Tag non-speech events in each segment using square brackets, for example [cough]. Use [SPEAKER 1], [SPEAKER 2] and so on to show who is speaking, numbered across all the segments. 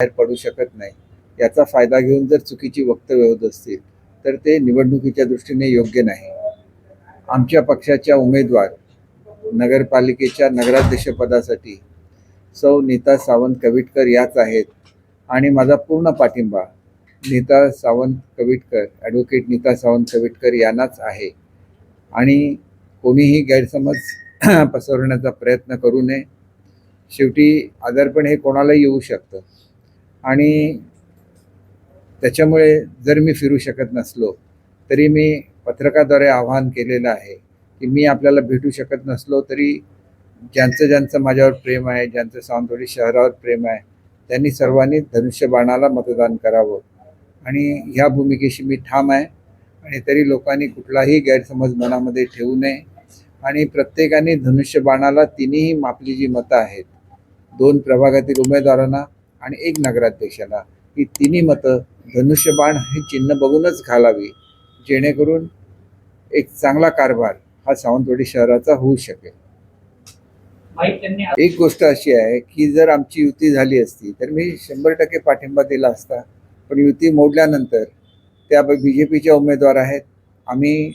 [SPEAKER 1] बाहेर पडू शकत नाही. याचा फायदा घेऊन जर चुकीची वक्तव्य होत असतील तर ते निवडणुकीच्या दृष्टीने योग्य नाही. आमच्या पक्षाच्या उमेदवार नगरपालिकेच्या नगराध्यक्षपदासाठी सौ नीता सावंत कविटकर याच आहेत आणि माझा पूर्ण पाठिंबा नीता सावंत कविटकर ॲडव्होकेट नीता सावंत कविटकर यांनाच आहे. आणि कोणीही गैरसमज [clears throat] पसरवण्याचा प्रयत्न करू नये. शेवटी आजारपण हे कोणालाही येऊ शकतं. आणि त्याच्यामुळे जर मी फिरू शकत नसलो तरी मी पत्रकाद्वारे आवाहन केलेलं आहे की मी आपल्याला भेटू शकत नसलो तरी ज्यांचं ज्यांचं माझ्यावर प्रेम आहे ज्यांचं सावंतवाडी शहरावर प्रेम आहे त्यांनी सर्वांनी धनुष्यबाणाला मतदान करावं. आणि ह्या भूमिकेशी मी ठाम आहे. आणि तरी लोकांनी कुठलाही गैरसमज मनामध्ये ठेवू नये. आणि प्रत्येकाने धनुष्यबाणाला तिन्ही आपली जी मतं आहेत दोन प्रभागातील उमेदवारांना आणि एक नगराध्यक्षाला ही तिन्ही मतं धनुष्यबाण हे चिन्ह बघूनच घालावी जेणेकरून एक चांगला कारभार हा सावंतवाडी शहराचा होऊ शकेल. एक गोष्ट अशी आहे की जर आमची युती झाली असती तर मी शंभर टक्के पाठिंबा दिला असता. पण युती मोडल्यानंतर त्या बी जे पीच्या उमेदवार आहेत आम्ही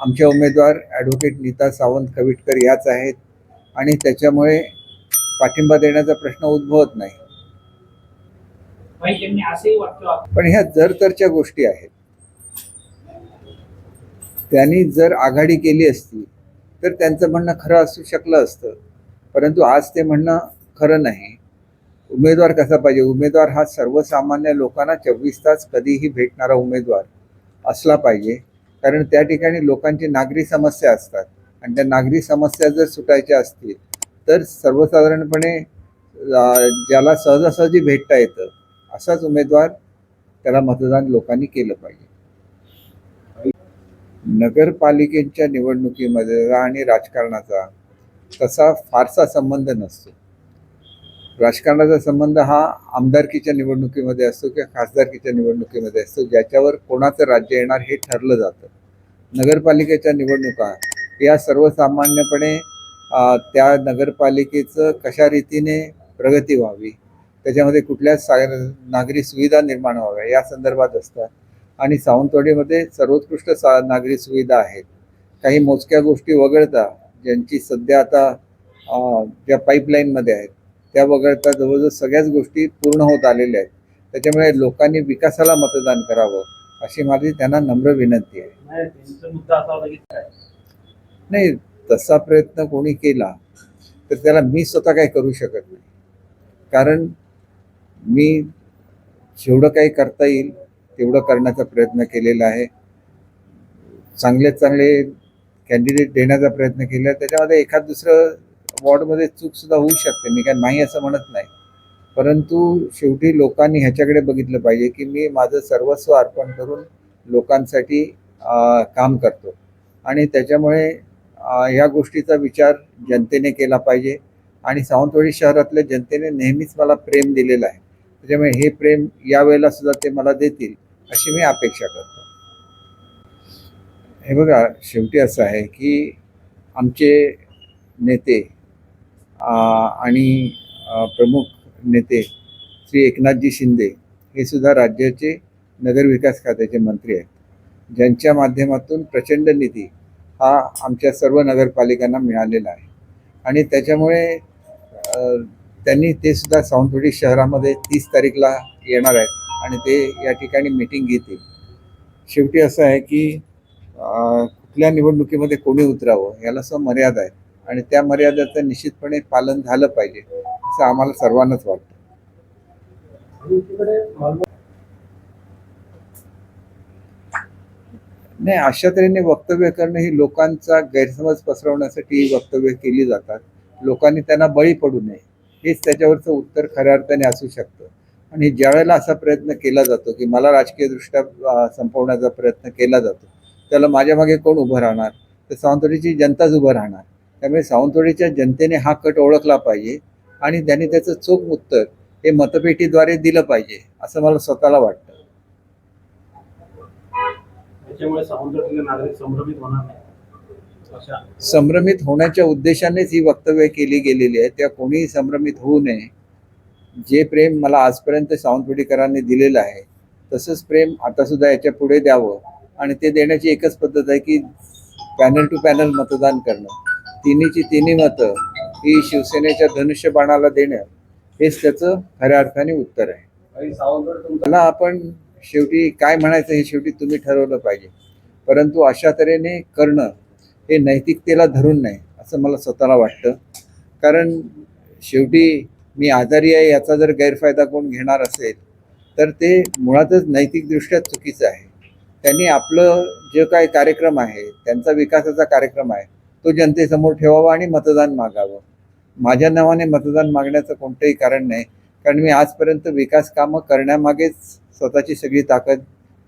[SPEAKER 1] आमच्या उमेदवार ॲडव्होकेट नीता सावंत कविटकर याच आहेत. आणि त्याच्यामुळे पाठिंबा देण्याचा प्रश्न उद्भवत नाही.
[SPEAKER 2] माईक त्यांनी असंही वाक्य
[SPEAKER 1] पण ह्या जर तरच्या गोष्टी आहेत. त्यांनी जर आघाडी केली असती तर त्यांचं म्हणणं खरं असू शकलं असतं. परंतु आज ते म्हणणं खरं नाही. उमेदवार कसा पाहिजे? उमेदवार हा सर्वसामान्य लोकांना चोवीस तास कधीही भेटणारा उमेदवार असला पाहिजे. कारण त्या ठिकाणी लोकांची नागरी समस्या असतात. आणि त्या नागरी समस्या जर सुटायच्या असतील तर सर्वसाधारणपणे ज्याला सहजासहजी भेटता येतं असाच उमेदवार त्याला मतदान लोकांनी केलं पाहिजे. नगरपालिकेच्या निवडणुकीमध्ये आणि राजकारणाचा तसा फारसा संबंध नसतो. राजकारणाचा संबंध हा आमदारकीच्या निवडणुकीमध्ये असतो किंवा खासदारकीच्या निवडणुकीमध्ये असतो ज्याच्यावर कोणाचं राज्य येणार हे ठरलं जातं. नगरपालिकेच्या निवडणुका या सर्वसामान्यपणे त्या नगरपालिकेचं कशा रीतीने प्रगती व्हावी त्याच्यामध्ये कुठल्या सा नागरी सुविधा निर्माण व्हाव्या या संदर्भात असतात आणि सावंतवाडीमध्ये सर्वोत्कृष्ट सा नागरी सुविधा आहेत. काही मोजक्या गोष्टी वगळता ज्यांची सध्या आता ज्या पाईपलाईनमध्ये आहेत त्या वगळता जवळजवळ सगळ्याच गोष्टी पूर्ण होत आलेल्या आहेत. त्याच्यामुळे लोकांनी विकासाला मतदान करावं अशी माझी त्यांना नम्र विनंती आहे?
[SPEAKER 2] नाही
[SPEAKER 1] तसा प्रयत्न कोणी केला तर त्याला मी स्वतः काही करू शकत नाही. कारण मी जेवढं काही करता येईल तेवढं करण्याचा प्रयत्न केलेला आहे. चांगले चांगले कॅन्डिडेट देण्याचा प्रयत्न केला. आहे त्याच्यामध्ये एखाद दुसरं वॉर्डमध्ये चूकसुद्धा होऊ शकते. मी काय नाही असं म्हणत नाही. परंतु शेवटी लोकांनी ह्याच्याकडे बघितलं पाहिजे की मी माझं सर्वस्व अर्पण करून लोकांसाठी काम करतो. आणि त्याच्यामुळे ह्या गोष्टीचा विचार जनतेने केला पाहिजे. आणि सावंतवाडी शहरातल्या जनतेने नेहमीच मला प्रेम दिलेलं आहे. त्याच्यामुळे हे प्रेम यावेळेला सुद्धा ते मला देतील अशी मी अपेक्षा करतो. हे बघा शेवटी असं आहे की आमचे नेते आणि प्रमुख नेते श्री एकनाथजी शिंदे हे सुद्धा राज्याचे नगरविकास खात्याचे मंत्री आहेत. ज्यांच्या माध्यमातून प्रचंड निधी हा आमच्या सर्व नगरपालिकांना मिळालेला आहे. आणि त्याच्यामुळे त्यांनी ते सुद्धा सावंतवाडी शहरामध्ये तीस तारीखला येणार आहेत आणि ते या ठिकाणी मिटिंग घेतील. शेवटी असं आहे की कुठल्या निवडणुकीमध्ये कोणी उतरावं याला असं मर्यादा आहे आणि त्या मर्यादेचं निश्चितपणे पालन झालं पाहिजे असं आम्हाला सर्वांनाच वाटतं. नाही अशा तऱ्हेने वक्तव्य करणं ही लोकांचा गैरसमज पसरवण्यासाठी वक्तव्य केली जातात. लोकांनी त्यांना बळी पडू नये. हेच त्याच्यावरचं उत्तर खऱ्या अर्थाने असू शकतं. आणि ज्यावेळेला असा प्रयत्न केला जातो की मला राजकीयदृष्ट्या संपवण्याचा प्रयत्न केला जातो त्याला माझ्या मागे कोण उभं राहणार? तर सावंतवाडीची जनताच उभं राहणार. त्यामुळे सावंतवाडीच्या जनतेने हा कट ओळखला पाहिजे आणि त्यांनी त्याचं चोख उत्तर हे मतपेटीद्वारे दिलं पाहिजे असं मला स्वतःला वाटतं.
[SPEAKER 2] त्याच्यामुळे सावंतवाडीचे नागरिक संभ्रमित होणार नाही
[SPEAKER 1] संभ्रमित होण्याच्या उद्देशानेच ही वक्तव्य केली गेलेली आहे. त्या कोणीही संभ्रमित होऊ नये. जे प्रेम मला आजपर्यंत सावंतवाडीकरांनी दिलेलं आहे तसंच प्रेम आता सुद्धा याच्यापुढे द्यावं आणि ते देण्याची एकच पद्धत आहे की पॅनल टू पॅनल मतदान करणं. तिन्हीची तिन्ही मतं ही शिवसेनेच्या धनुष्यबाणाला देणं हेच त्याचं खऱ्या अर्थाने उत्तर आहे. मला आपण शेवटी काय म्हणायचं हे शेवटी तुम्ही ठरवलं पाहिजे. परंतु अशा तऱ्हेने करणं हे नैतिकतेला धरून नाही असं मला स्वतःला वाटतं. कारण शेवटी मी आजारी आहे याचा जर गैरफायदा कोण घेणार असेल तर ते मुळातच नैतिकदृष्ट्या चुकीचं आहे. त्यांनी आपलं जे काय कार्यक्रम आहे त्यांचा विकासाचा कार्यक्रम आहे तो जनतेसमोर ठेवावा आणि मतदान मागावं. माझ्या नावाने मतदान मागण्याचं कोणतंही कारण नाही कारण मी आजपर्यंत विकास कामं करण्यामागेच स्वतःची सगळी ताकद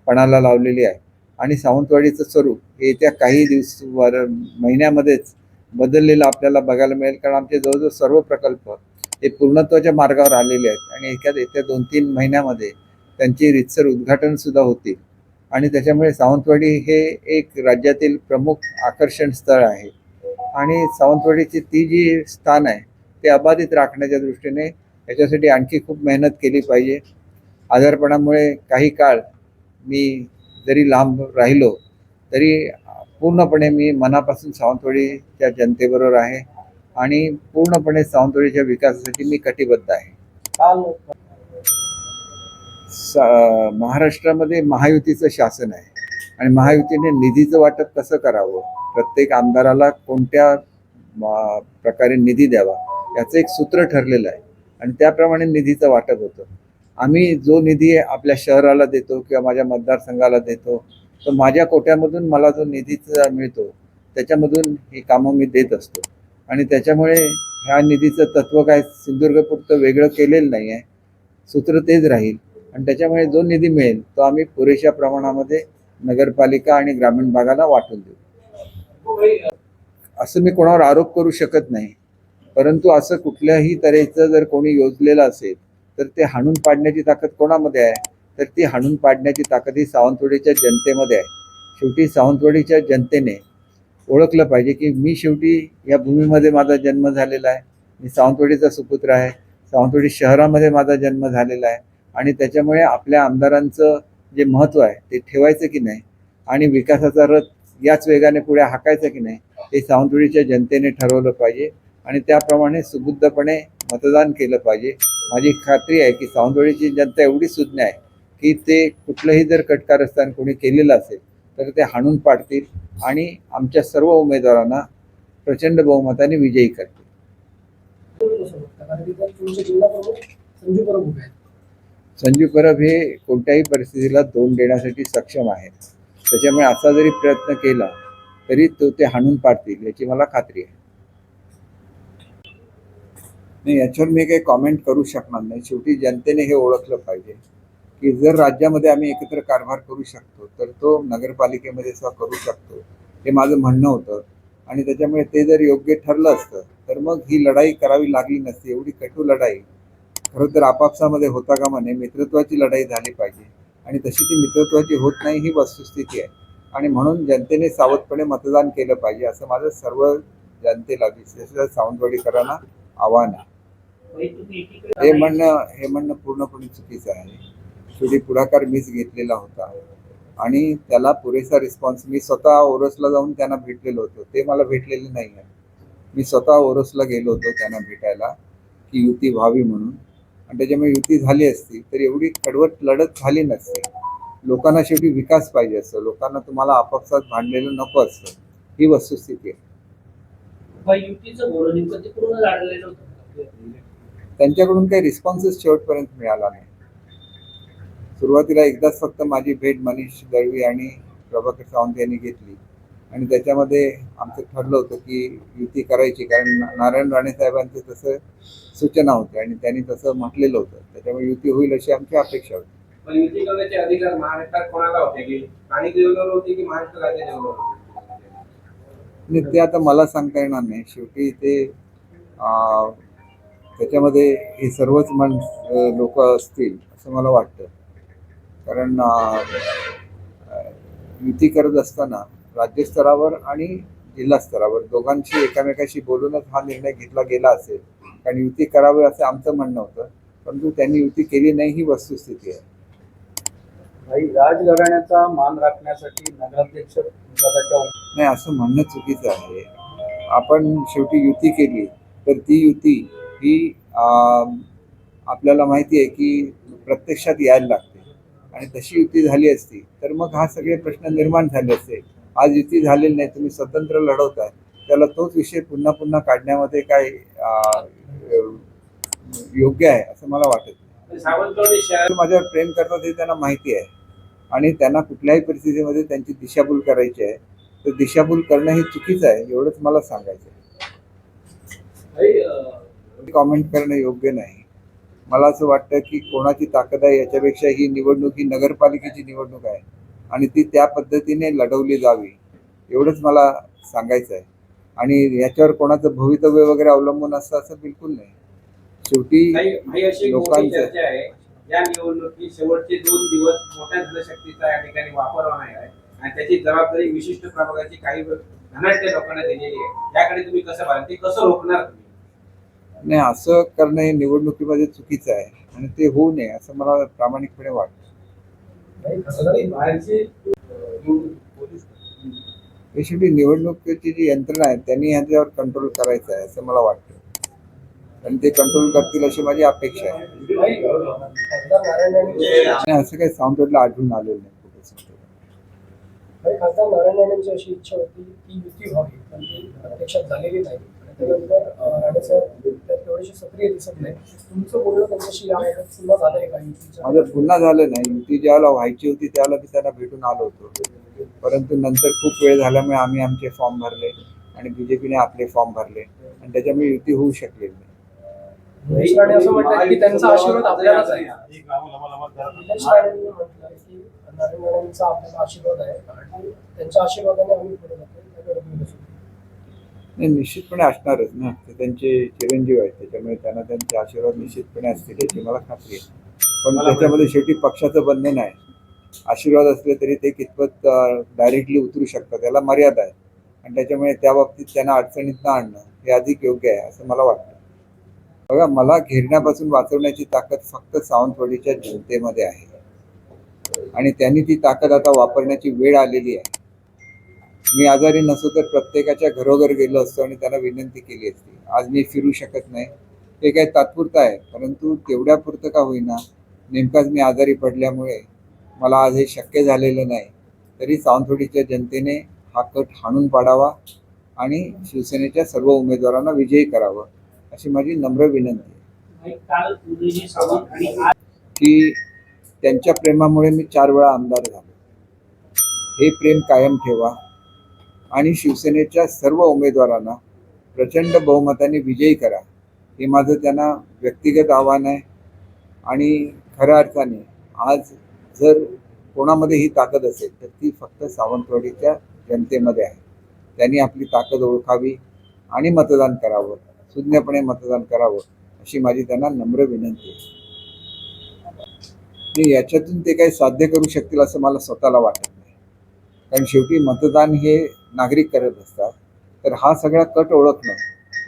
[SPEAKER 1] पणाला लावलेली आहे. आणि सावंतवाडीचं स्वरूप हे येत्या काही दिवस वर महिन्यामध्येच बदललेलं आपल्याला बघायला मिळेल. कारण आमचे जवळजवळ सर्व प्रकल्प हे पूर्णत्वाच्या मार्गावर आलेले आहेत. आणि एखाद येत्या दोन तीन महिन्यामध्ये त्यांची रितसर उद्घाटन सुद्धा होतील. आणि त्याच्यामुळे सावंतवाडी हे एक राज्यातील प्रमुख आकर्षण स्थळ आहे. आणि सावंतवाडीची ती जी स्थान आहे ते अबाधित राखण्याच्या दृष्टीने याच्यासाठी आणखी खूप मेहनत केली पाहिजे. आजारपणामुळे काही काळ मी जरी लांब राहिलो तरी पूर्णपणे मी मनापासून सावंतवाडीच्या जनतेबरोबर आहे आणि पूर्णपणे सावंतवाडीच्या विकासासाठी मी कटिबद्ध आहे. महाराष्ट्रामध्ये महायुतीचं शासन आहे आणि महायुतीने निधीचं वाटप कसं करावं? प्रत्येक आमदाराला कोणत्या प्रकारे निधी द्यावा? याचं एक सूत्र ठरलेलं आहे. आणि त्याप्रमाणे निधीचं वाटप होतं. आम्ही जो निधी आपल्या शहराला देतो किंवा माझ्या मतदारसंघाला देतो तर माझ्या कोट्यामधून मला जो निधीचा मिळतो त्याच्यामधून ही कामं मी देत असतो. आणि त्याच्यामुळे ह्या निधीचं तत्त्व काय सिंधुदुर्गपुरतं वेगळं केलेलं नाही आहे सूत्र तेच राहील. आणि त्याच्यामुळे जो निधी मिळेल तो आम्ही पुरेशा प्रमाणामध्ये नगरपालिका आणि ग्रामीण भागाला वाटून देऊ. असं मी कोणावर आरोप करू शकत नाही. परंतु असं कुठल्याही तऱ्हेचं जर कोणी योजलेलं असेल तर ते हाणून पाडण्याची ताकद कोणामध्ये आहे? तर ती हाणून पाडण्याची ताकद ही सावंतवाडीच्या जनतेमध्ये आहे. शेवटी सावंतवाडीच्या जनतेने ओळखलं पाहिजे की मी शेवटी या भूमीमध्ये माझा जन्म झालेला आहे. मी सावंतवाडीचा सुपुत्र आहे. सावंतवाडी शहरामध्ये माझा जन्म झालेला आहे. आणि त्याच्यामुळे आपल्या आमदारांचं जे महत्त्व आहे ते ठेवायचं की नाही? आणि विकासाचा रथ याच वेगाने पुढे हाकायचं की नाही? हे सावंतवाडीच्या जनतेने ठरवलं पाहिजे. आणि त्याप्रमाणे सुबुद्धपणे मतदान केलं पाहिजे. माझी खात्री आहे की सावंतवाडीची जनता एवढी सुज्ञ आहे की ते कुठलंही जर कटकारस्थान कोणी केलेलं असेल तर ते हाणून पाडतील आणि आमच्या सर्व उमेदवारांना प्रचंड बहुमताने विजयी करतील.
[SPEAKER 2] संजू परब
[SPEAKER 1] हे कोणत्याही परिस्थितीला तोंड देण्यासाठी सक्षम आहेत. त्याच्यामुळे असा जरी प्रयत्न केला तरी तो ते हाणून पाडतील याची मला खात्री आहे. नाही याच्यावर मी काही कॉमेंट करू शकणार नाही. शेवटी जनतेने हे ओळखलं पाहिजे की जर राज्यामध्ये आम्ही एकत्र कारभार करू शकतो तर तो नगरपालिकेमध्ये सुद्धा करू शकतो. हे माझं म्हणणं होतं. आणि त्याच्यामुळे ते जर योग्य ठरलं असतं तर मग ही लढाई करावी लागली नसती. एवढी कटू लढाई. खरं तर आपापसामध्ये होता का म्हणे मित्रत्वाची लढाई झाली पाहिजे. आणि तशी ती मित्रत्वाची होत नाही ही वस्तुस्थिती आहे. आणि म्हणून जनतेने सावधपणे मतदान केलं पाहिजे असं माझं सर्व जनतेला विशेषतः सावंतवाडीकरांना आव्हान आहे. हे म्हणणं हे म्हणणं पूर्णपणे चुकीचं आहे. शेवटी पुढाकार मीच घेतलेला होता. आणि त्याला पुरेसा रिस्पॉन्स मी स्वतः ओरसला जाऊन त्यांना भेटलेलो होतो. ते मला भेटलेले नाही आहे मी स्वतः ओरसला गेलो होतो त्यांना भेटायला की युती व्हावी म्हणून. आणि त्याच्यामुळे युती झाली असती तर एवढी कडवट लढत झाली नसती. लोकांना शेवटी विकास पाहिजे असतो. लोकांना तुम्हाला आपापसात भांडलेलं नको असतं. ही वस्तुस्थिती आहे.
[SPEAKER 3] युतीचं पूर्ण
[SPEAKER 1] त्यांच्याकडून काही रिस्पॉन्सच शेवटपर्यंत मिळाला नाही. सुरुवातीला एकदाच फक्त माझी भेट मनीष दळवी आणि प्रभाकर सावंत यांनी घेतली. आणि त्याच्यामध्ये आमचं ठरलं होतं की युती करायची कारण नारायण राणे साहेबांचे तसं सूचना होत्या आणि त्यांनी तसं म्हटलेलं होतं. त्याच्यामुळे युती होईल अशी आमची अपेक्षा होती.
[SPEAKER 4] पण युती करण्याचे अधिकार महाराष्ट्रात कोणाला होते की स्थानिक लेवलवर होते की महाराष्ट्र राज्य लेवलवर होते?
[SPEAKER 1] आणि ते आता मला सांगता येणार नाही. शेवटी ते त्याच्यामध्ये हे सर्वच मन लोक असतील असं मला वाटतं. कारण युती करत असताना राज्यस्तरावर आणि जिल्हा स्तरावर दोघांशी एकामेकाशी बोलूनच हा निर्णय घेतला गेला असेल. कारण युती करावी असं आमचं म्हणणं होतं. परंतु त्यांनी युती केली नाही ही वस्तुस्थिती आहे.
[SPEAKER 5] भाई राजघराण्याचा मान राखण्यासाठी नगराध्यक्ष
[SPEAKER 1] नाही असं म्हणणं चुकीचं आहे. आपण शेवटी युती केली तर ती युती ही आपल्याला माहिती आहे की प्रत्यक्षात यायला लागते. आणि तशी युती झाली असती तर मग हा सगळे प्रश्न निर्माण झाले असते. आज युती झालेली नाही तुम्ही स्वतंत्र लढवताय. त्याला तोच विषय पुन्हा पुन्हा काढण्यामध्ये काय योग्य आहे असं मला वाटत माझ्यावर प्रेम करतात हे त्यांना माहिती आहे. आणि त्यांना कुठल्याही परिस्थितीमध्ये त्यांची दिशाभूल करायची आहे. तर दिशाभूल करणं हे चुकीचं आहे एवढंच मला सांगायचं
[SPEAKER 3] अं,
[SPEAKER 1] कॉमेंट करणं योग्य नाही. मला असं वाटतं की कोणाची ताकद आहे याच्यापेक्षा ही निवडणूक ही नगरपालिकेची निवडणूक आहे आणि ती त्या पद्धतीने लढवली जावी एवढंच मला सांगायचं आहे. आणि याच्यावर कोणाचं भवितव्य वगैरे अवलंबून असतं असं बिलकुल नाही. शेवटी लोकांचं-
[SPEAKER 4] या निवडणुकीत शेवटचे दोन दिवस मोठ्या जनशक्तीचा या ठिकाणी वापर होणार आहे आणि त्याची जबाबदारी विशिष्ट प्रभागाची काही धनाढ्य लोकांना दिलेली आहे. याकडे तुम्ही कसं पाहिजे ते कसं रोखणार तुम्ही?
[SPEAKER 1] नाही असं करणं हे निवडणुकीमध्ये चुकीचं आहे आणि ते होऊ नये असं मला प्रामाणिकपणे वाटतं.
[SPEAKER 5] बाहेरची
[SPEAKER 1] हे शेवटी निवडणुकीची जी यंत्रणा आहे त्यांनी ह्याच्यावर कंट्रोल करायचं आहे असं मला वाटतं. आणि ते कंट्रोल करतील अशी माझी अपेक्षा आहे. असं काही सावंतवाडीला आढळून आलेलं नाही
[SPEAKER 6] खासदार नारायण राणेंची अशी इच्छा होती की युती व्हावी पण ती प्रत्यक्षात झालेली नाही. त्यानंतर अं, राणे साहेब त्यात तेवढेसे सक्रिय दिसत नाही तुमचं बोलणं त्यांच्याशी या बाबत पुन्हा झालंय का? युतीच्या
[SPEAKER 1] माझं पुन्हा झालं नाही. युती ज्यावेळेला व्हायची होती त्यावेळेला मी त्यांना भेटून आलो होतो. परंतु नंतर खूप वेळ झाल्यामुळे आम्ही आमचे फॉर्म भरले आणि बीजेपीने आपले फॉर्म भरले आणि त्याच्यामुळे युती होऊ शकलेली नाही.
[SPEAKER 6] निलेश राणे असं म्हणतात की त्यांचा आशीर्वाद आपल्यालाच आहे.
[SPEAKER 2] गावं लबालबात जरा-
[SPEAKER 6] निलेश राणेंनी म्हटलं की नारायण राणेंचा आपल्याला आशीर्वाद आहे. आणि त्यांच्या आशीर्वादाने आम्ही पुढे जातो त्याकडे
[SPEAKER 1] नाही निश्चितपणे असणारच ना. ते त्यांचे चिरंजीव आहेत त्याच्यामुळे त्यांना त्यांचे आशीर्वाद निश्चितपणे असतील याची मला खात्री आहे. पण त्याच्यामध्ये शेवटी पक्षाचं बंधन आहे आशीर्वाद असले तरी ते कितपत डायरेक्टली उतरू शकतात त्याला मर्यादा आहे. आणि त्याच्यामुळे त्या बाबतीत त्यांना अडचणीत न आणणं हे अधिक योग्य आहे असं मला वाटतं. बघा मला घेरण्यापासून वाचवण्याची ताकद फक्त सावंतवाडीच्या जनतेमध्ये आहे. आणि त्यांनी ती ताकद आता वापरण्याची वेळ आलेली आहे. मी आजारी नसो तर प्रत्येकाच्या घरोघर गेलो असतो आणि त्यांना विनंती केली असती. आज मी फिरू शकत नाही. हे काही तात्पुरतं आहे? परंतु तेवढ्यापुरतं का होईना? नेमकाच मी आजारी पडल्यामुळे मला आज हे शक्य झालेलं नाही. तरी सावंतवाडीच्या जनतेने हा कट हाणून पाडावा आणि शिवसेनेच्या सर्व उमेदवारांना विजयी करावं अशी माझी नम्र विनंती आहे. की त्यांच्या प्रेमामुळे मी चार वेळा आमदार झालो. हे प्रेम कायम ठेवा. आणि शिवसेनेच्या सर्व उमेदवारांना प्रचंड बहुमताने विजयी करा. हे माझं त्यांना व्यक्तिगत आव्हान आहे. आणि खऱ्या अर्थाने आज जर कोणामध्ये ही ताकद असेल तर ती फक्त सावंतवाडीच्या जनतेमध्ये आहे. त्यांनी आपली ताकद ओळखावी आणि मतदान करावं शून्यपणे मतदान करावं अशी माझी त्यांना नम्र विनंती आहे. याच्यातून ते काही साध्य करू शकतील असं मला स्वतःला वाटत. कारण शेवटी मतदान हे नागरिक करत असतात. तर हा सगळा कट ओळखणं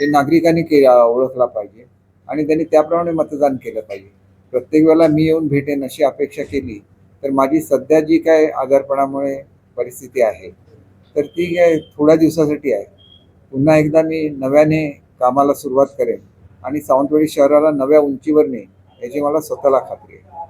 [SPEAKER 1] हे नागरिकांनी के ओळखला पाहिजे आणि त्यांनी त्याप्रमाणे मतदान केलं पाहिजे. प्रत्येक वेळेला मी येऊन भेटेन अशी अपेक्षा केली तर माझी सध्या जी काय आजारपणामुळे परिस्थिती आहे तर ती काय थोड्या दिवसासाठी आहे. पुन्हा एकदा मी नव्याने कामाला सुरुवात करेन आणि सावंतवाडी शहराला नव्या उंचीवर नेईन याची मला स्वतःला खात्री आहे.